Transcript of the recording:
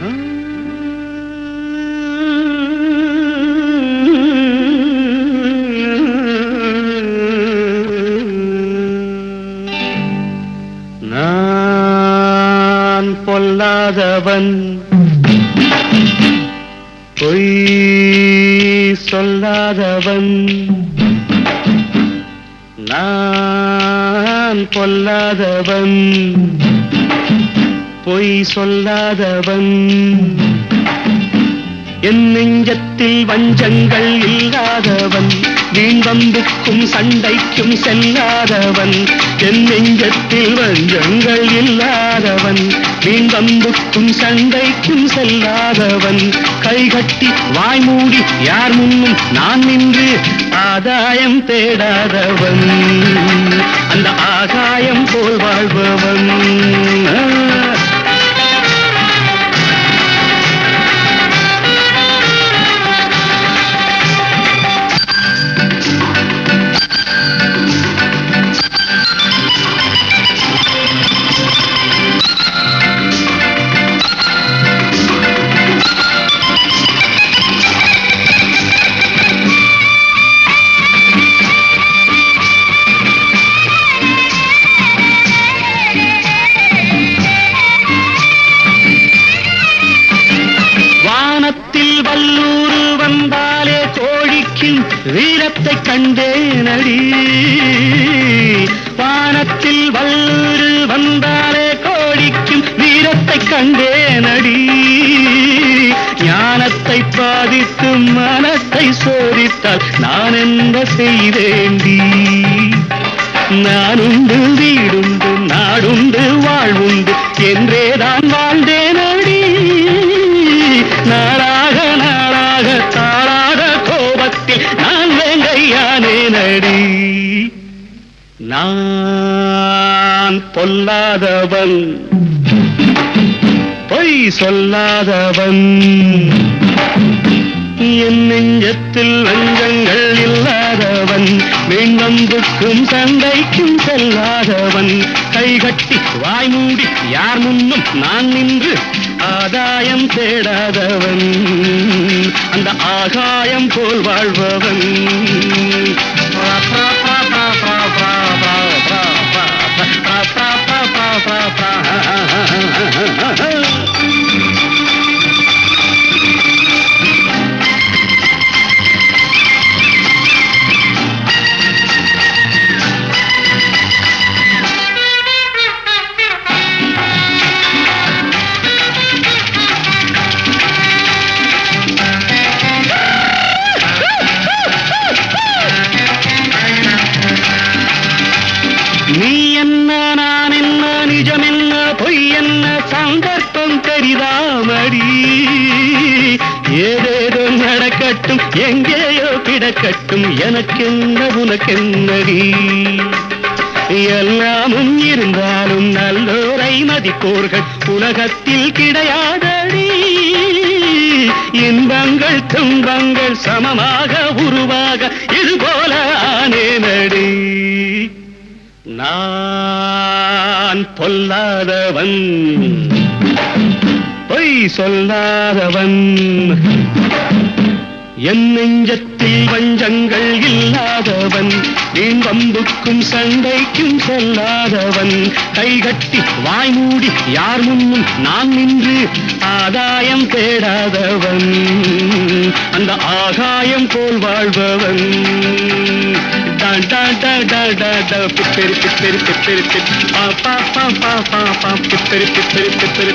நான் பொல்லாதவன். பொய் சொல்லாதவன். நான் பொல்லாதவன். பொய் சொல்லாதவன். என் நெஞ்சத்தில் வஞ்சங்கள் இல்லாதவன். வீண்வம்புக்கும் சண்டைக்கும் செல்லாதவன். என் நெஞ்சத்தில் வஞ்சங்கள் இல்லாதவன். வீண்வம்புக்கும் சண்டைக்கும் செல்லாதவன். கைகட்டி வாய்மூடி யார் முன்னும் நான் நின்று ஆதாயம் தேடாதவன். அந்த ஆகாயம் போல் வாழ்பவன். வீரத்தை வீரத்தை கண்டேனடி. வானத்தில் வல்லூர் வந்தாலே கோடிக்கும் வீரத்தை கண்டேனடி. ஞானத்தை பாதித்து மனத்தை சோதித்தால் நான் என்ன செய்தேண்டி நான் உண்டு நான் பொல்லாதவன். பொய் சொல்லாதவன். என் நெஞ்சத்தில் அஞ்சங்கள் இல்லாதவன். மீன்வம்புக்கும் சண்டைக்கும் செல்லாதவன். கைகட்டி வாய் மூடி யார் முன்னும் நான் நின்று ஆதாயம் தேடாதவன். அந்த ஆகாயம் போல் வாழ்பவன். ஏதேதோ நடக்கட்டும் எங்கேயோ கிடக்கட்டும் எனக்கென்ன உனக்கென்னடி? எல்லாமும் இருந்தாலும் நல்லோரை மதிப்போர்கள் உலகத்தில் கிடையாதடி. இன்பங்கள் துன்பங்கள் சமமாக உருவாக இது போல ஆனேனடி. நான் பொல்லாதவன். பொய் சொல்லாதவன். என் நெஞ்சத்தில் வஞ்சங்கள் இல்லாதவன். வீண் வம்புக்கும் சண்டைக்கும் செல்லாதவன். கைகட்டி வாய் மூடி யார் முன்னும் நான் நின்று ஆதாயம் தேடாதவன். அந்த ஆகாயம் போல் வாழ்பவன். பிப்பெரு டா டா டா பிப்பெரு பிப்பெரு பிப்பெரு பா பா பா பா பா பிப்பெரு பிப்பெரு பிப்பெரு